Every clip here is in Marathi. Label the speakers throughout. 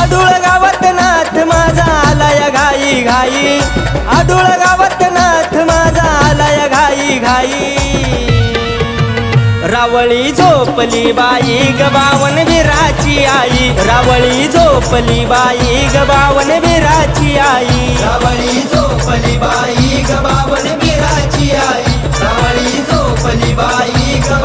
Speaker 1: आडुळ गावात नाथ माझा आलाय घाई घाई. आडुळ गावात नाथ माझा आलाय घाई घाई. रावळी झोपली बाई ग बावन बिराची आई. रावळी झोपली बाई ग बावन बिराची आई.
Speaker 2: रावळी झोपली बाई ग बावन बिराची आई. रावळी झोपली बाई ग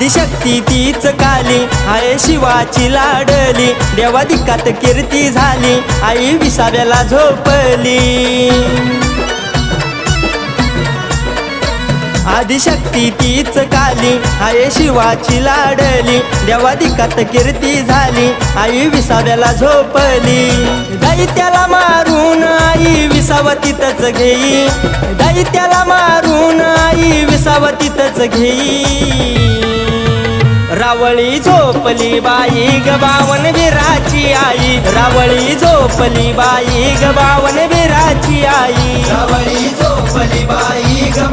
Speaker 1: आदिशक्ती तीच काली. आहे शिवाची लाडली. देवादिकात कीर्ती झाली. आई विसाव्याला झोपली. आदिशक्ती तीच काली. आहे शिवाची लाडली. देवादिकात कीर्ती झाली. आई विसाव्याला झोपली. दैत्याला मारून आई विसावतीतच घेई. दैत्याला मारून आई विसावतीतच घेई. रावळी झोपली बाई ग बावन बिराची आई. रावळी झोपली बाई ग बावन बिराची आई.
Speaker 2: रावळी झोपली बाई ग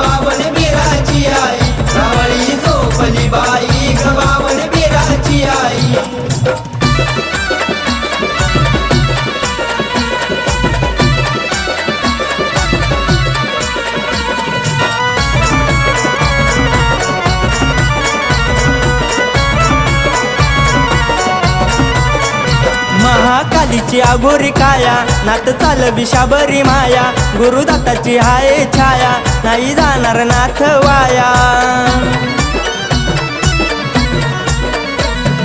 Speaker 1: महाकालीची आघोरी काया नात चाल विषाबरी माया गुरुदाताची हाय छाया नाही जाणार नाथ वाया.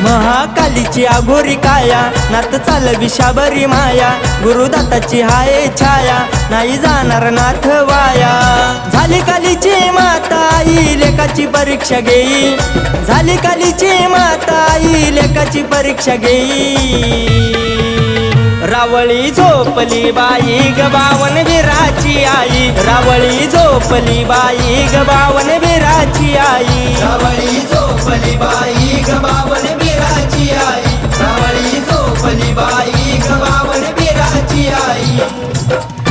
Speaker 1: महाकालीची आघोरी काया नात चाल विषाबरी माया गुरुदाताची हाय छाया नाही जाणार नाथ वाया. झाली कालीची माता आई लेखाची परीक्षा घेई. झाली कालीची माता आई लेखाची परीक्षा घेई. रावळी झोपली बाई ग बावन बिराची आई. रावळी झोपली बाई ग बावन बिराची आई.
Speaker 2: रावळी झोपली बाई ग बावन बिराची आई. रावळी झोपली बाई ग बावन बिराची आई.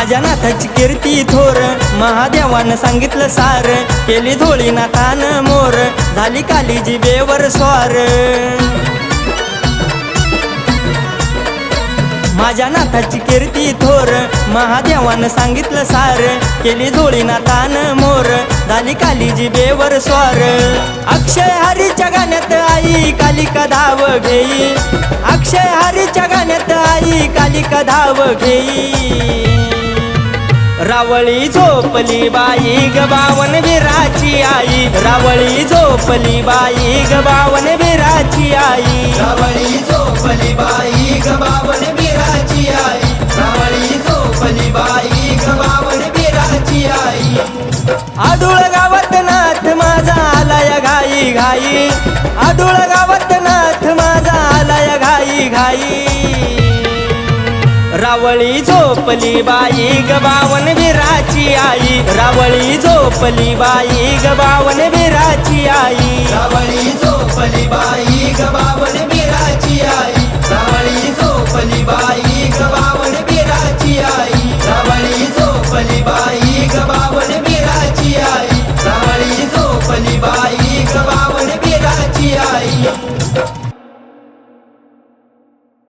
Speaker 1: माझ्या नाथाची कीर्ती थोर महादेवानं सांगितलं सार केली धोळी नाथान मोर झाली कालीजी बेवर स्वार. माझ्या नाथाची कीर्ती थोर महादेवानं सांगितलं सार केली धोळी नाथान मोर झाली कालीजी बेवर स्वार. अक्षय हरीच्या गाण्यात आई कालिका धाव घेई. अक्षय हरीच्या गाण्यात आई कालिका धाव घेई. रावळी झोपली बाई ग बावन बिराची आई. रावळी झोपली बाई ग बावन बिराची आई.
Speaker 2: रावळी झोपली बाई ग बावन बिराची आई. रावळी झोपली बाई ग बावन बिराची आई.
Speaker 1: आडुळ गावात नाथ माझा आलाय घाई घाई. आडुळ गावात नाथ माझा आलाय घाई घाई. रावळी झोपली बाई ग बावन बिराची आई. रावळी झोपली बाई ग बावन बिराची आई.
Speaker 2: रावळी झोपली बाई ग